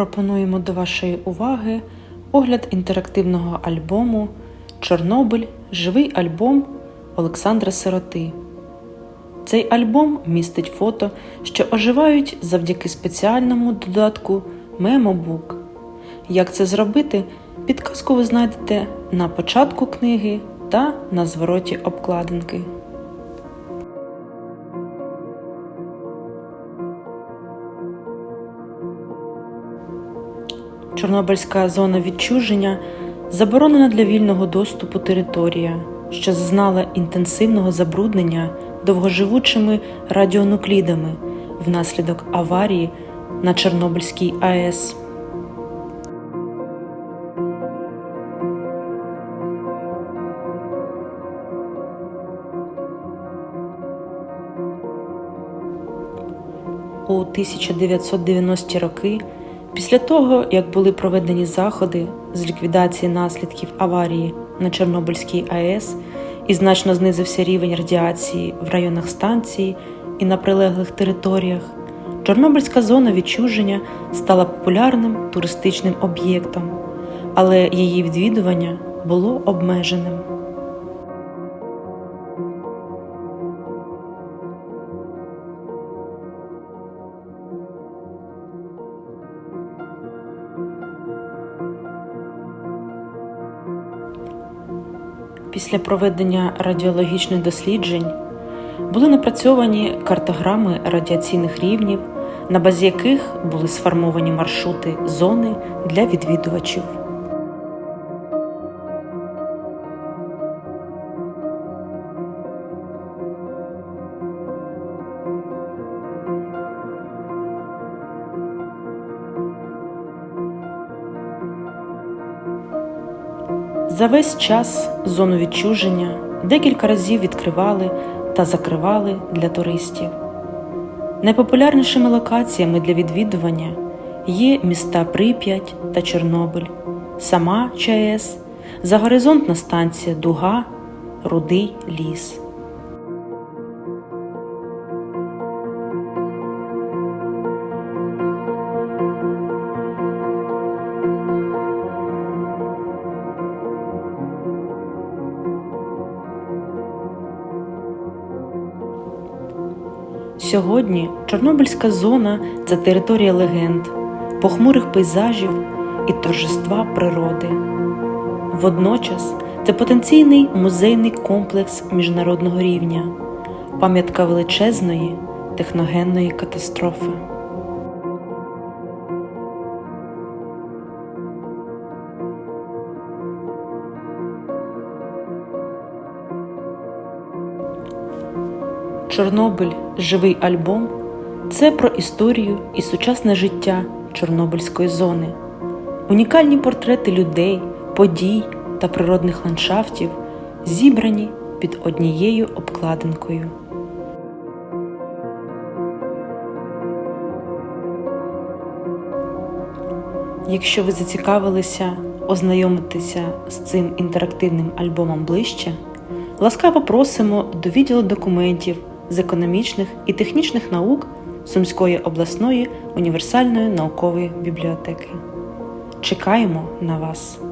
пропонуємо до вашої уваги огляд інтерактивного альбому Чорнобиль Живий альбом Олександра Сироти. Цей альбом містить фото, що оживають завдяки спеціальному додатку Мемобук. Як це зробити, підказку ви знайдете на початку книги та на звороті обкладинки. Чорнобильська зона відчуження заборонена для вільного доступу територія, що зазнала інтенсивного забруднення довгоживучими радіонуклідами внаслідок аварії на Чорнобильській АЕС. У 1990-ті роки, після того, як були проведені заходи з ліквідації наслідків аварії на Чорнобильській АЕС і значно знизився рівень радіації в районах станції і на прилеглих територіях, Чорнобильська зона відчуження стала популярним туристичним об'єктом, але її відвідування було обмеженим. Після проведення радіологічних досліджень були напрацьовані картограми радіаційних рівнів, на базі яких були сформовані маршрути зони для відвідувачів. За весь час зону відчуження декілька разів відкривали та закривали для туристів. Найпопулярнішими локаціями для відвідування є міста Прип'ять та Чорнобиль, сама ЧАЕС, загоризонтна станція Дуга, Рудий ліс. Сьогодні Чорнобильська зона це територія легенд, похмурих пейзажів і торжества природи. Водночас це потенційний музейний комплекс міжнародного рівня, пам'ятка величезної техногенної катастрофи. Чорнобиль живий альбом це про історію і сучасне життя Чорнобильської зони, унікальні портрети людей, подій та природних ландшафтів, зібрані під однією обкладинкою. Якщо ви зацікавилися ознайомитися з цим інтерактивним альбомом ближче, ласкаво просимо до відділу документів з економічних і технічних наук Сумської обласної універсальної наукової бібліотеки. Чекаємо на вас!